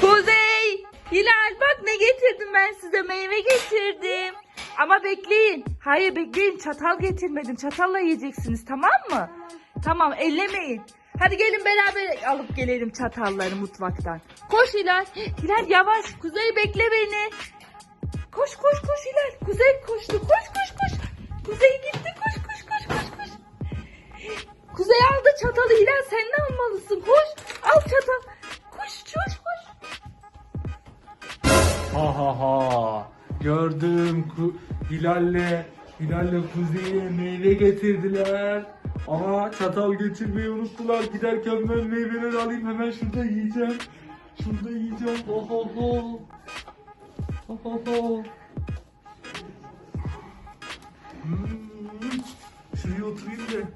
Kuzey! Hilal bak ne getirdim ben size meyve getirdim. Ama bekleyin. Hayır bekleyin çatal getirmedim. Çatalla yiyeceksiniz tamam mı? Tamam ellemeyin. Hadi gelin beraber alıp gelelim çatalları mutfaktan. Koş Hilal. Hilal yavaş. Kuzey bekle beni. Koş koş koş Hilal. Kuzey koştu. Koş koş koş. Kuzey gitti. Koş koş koş koş koş. Kuzey aldı çatalı Hilal sen de almalısın. Koş. Al çatal. Ha ha ha. Gördüm Hilal'le Hilal'le Kuzey'e meyve getirdiler. Ama çatal getirmeyi unuttular. Giderken ben meyveleri alayım hemen şurada yiyeceğim. Şurada yiyeceğim. Oh oh oh. Oh oh oh. Hmm. Şuraya oturayım da.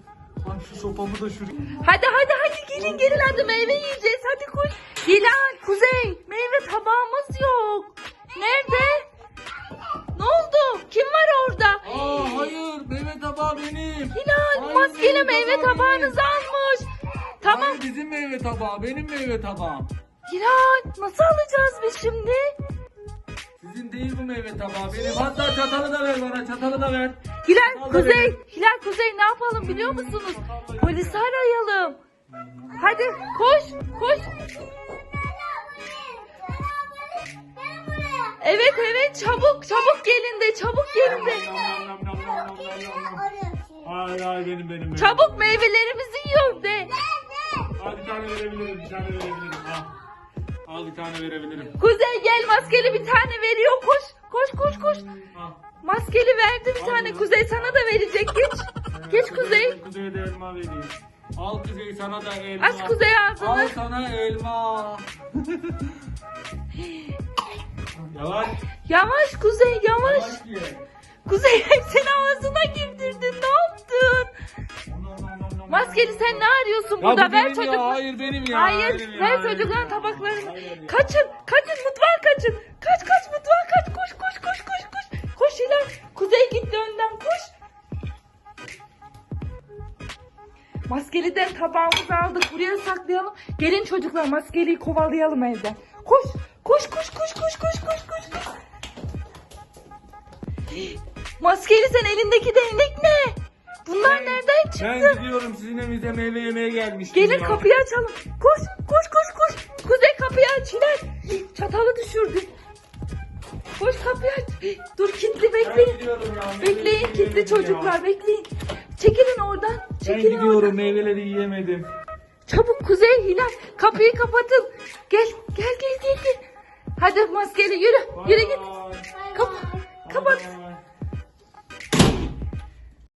Lan şu sopamı da şuraya. Hadi hadi hadi gelin gelin hadi meyve yiyeceğiz hadi koş. Hilal Maskeli meyve meyve tabağı tabağınızı almış. Tamam. Hayır, bizim meyve tabağı benim meyve tabağım. Hilal nasıl alacağız biz şimdi? Sizin değil bu meyve tabağı benim. Hatta çatalı da ver bana çatalı da ver. Hilal da Kuzey, benim. Hilal Kuzey ne yapalım biliyor musunuz? Polisi arayalım. Hadi koş, koş. Evet evet çabuk çabuk gelin de çabuk gelin de. Hayır hayır benim benim. benim. Çabuk meyvelerimizi yiyor de. Al bir tane verebilirim bir tane verebilirim. Al. Al bir tane verebilirim. Kuzey gel maskeli bir tane veriyor koş. Koş koş koş. Al. Maskeli verdi bir tane Kuzey sana da verecek geç. Geç Kuzey. Kuzey'e de elma vereyim. Al Kuzey sana da elma. Aç Kuzey Al ağzını. sana elma. Yavaş. Yavaş Kuzey yavaş. Yavaş ye. Kuzey hepsini ağzına girdirdin ne? Maskeli sen ne arıyorsun burada? bu Ver benim çocuk. hayır benim ya. Hayır, benim ya, ver benim çocukların ya. tabaklarını. Hayır, hayır. Kaçın, kaçın mutfağa kaçın. Kaç kaç mutfağa kaç. Koş koş koş koş koş. Koş Hilal. Kuzey gitti önden koş. Maskeliden tabağımızı aldık. Buraya saklayalım. Gelin çocuklar maskeliyi kovalayalım evden. Koş. Koş koş koş koş koş koş koş. koş. Maskeli sen elindeki değnek ne? Bunlar çıktı? Ben gidiyorum sizin evinize meyve yemeye gelmiştim Gelin ya. kapıyı açalım. Koş koş koş koş. Kuzey kapıyı aç Hilal. Çatalı düşürdü. Koş kapıyı aç. Dur kilitli Ben bekleyin. ya. Bekleyin kilitli çocuklar ya. bekleyin. Çekilin oradan. Ben Çekilin gidiyorum oradan. meyveleri yiyemedim. Çabuk Kuzey Hilal kapıyı kapatın. Gel gel gel gel. gel. Hadi maskeli yürü. Yürü git. Aa.